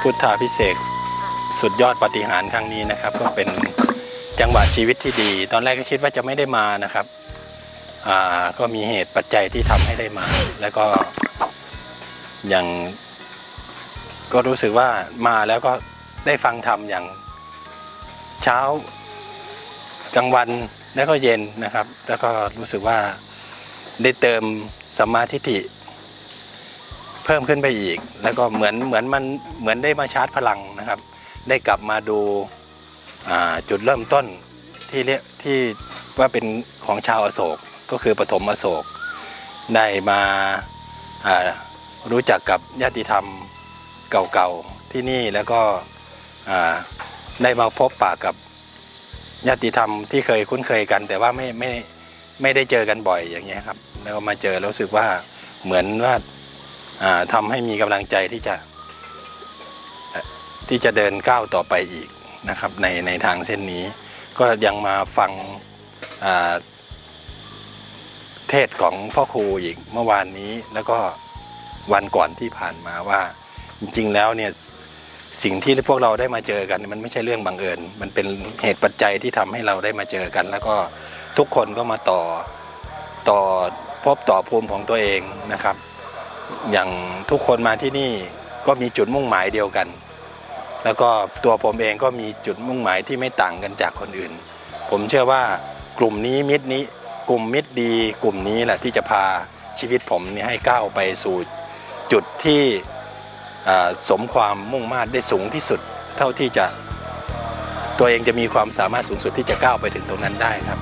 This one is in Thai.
พุทธาพิเศษสุดยอดปฏิหารครั้งนี้นะครับ ก็เป็นจังหวะชีวิตที่ดี ตอนแรกก็คิดว่าจะไม่ได้มานะครับก็มีเหตุปัจจัยที่ทำให้ได้มา แล้วก็อย่างก็รู้สึกว่ามาแล้วก็ได้ฟังธรรมอย่างเช้ากลางวันแล้วก็เย็นนะครับ แล้วก็รู้สึกว่าได้เติมสัมมาทิฏฐิ เพิ่มขึ้นไปอีก แล้วก็เหมือนเหมือนมันเหมือนได้มาชาร์จพลังนะครับ ได้กลับมาดูาจุดเริ่มต้นที่เรียกที่ว่าเป็นของชาวอโศกก็คือปฐมอโศก ได้มาารู้จักกับญาติธรรมเก่าๆที่นี่แล้วก็ได้มาพบปะกับญาติธรรมที่เคยคุ้นเคยกัน แต่ว่าไม่ไม่ไม่ได้เจอกันบ่อยอย่างเงี้ยครับ แล้วมาเจอแล้วรู้สึกว่าเหมือนว่า อ่าทำให้มีกำลังใจที่จะที่จะเดินก้าวต่อไปอีกนะครับในในทางเส้นนี้ ก็ยังมาฟังเทศของพ่อครูอีกเมื่อวานนี้แล้วก็วันก่อนที่ผ่านมาว่า จริงๆแล้วเนี่ยสิ่งที่พวกเราได้มาเจอกันมันไม่ใช่เรื่องบังเอิญ มันเป็นเหตุปัจจัยที่ทำให้เราได้มาเจอกัน แล้วก็ทุกคนก็มาต่อต่อพบต่อภูมิของตัวเองนะครับ อย่างทุกคนมาที่นี่ก็มีจุดมุ่งหมายเดียวกัน แล้วก็ตัวผมเองก็มีจุดมุ่งหมายที่ไม่ต่างกันจากคนอื่น ผมเชื่อว่ากลุ่มนี้มิตรนี้ กลุ่มมิตรดี กลุ่มนี้แหละที่จะพาชีวิตผมนี่ให้ก้าวไปสู่จุดที่สมความมุ่งมา่ได้สูงที่สุด เท่าที่จะตัวเองจะมีความสามารถสูงสุดที่จะก้าวไปถึงตรงนั้นได้ครับ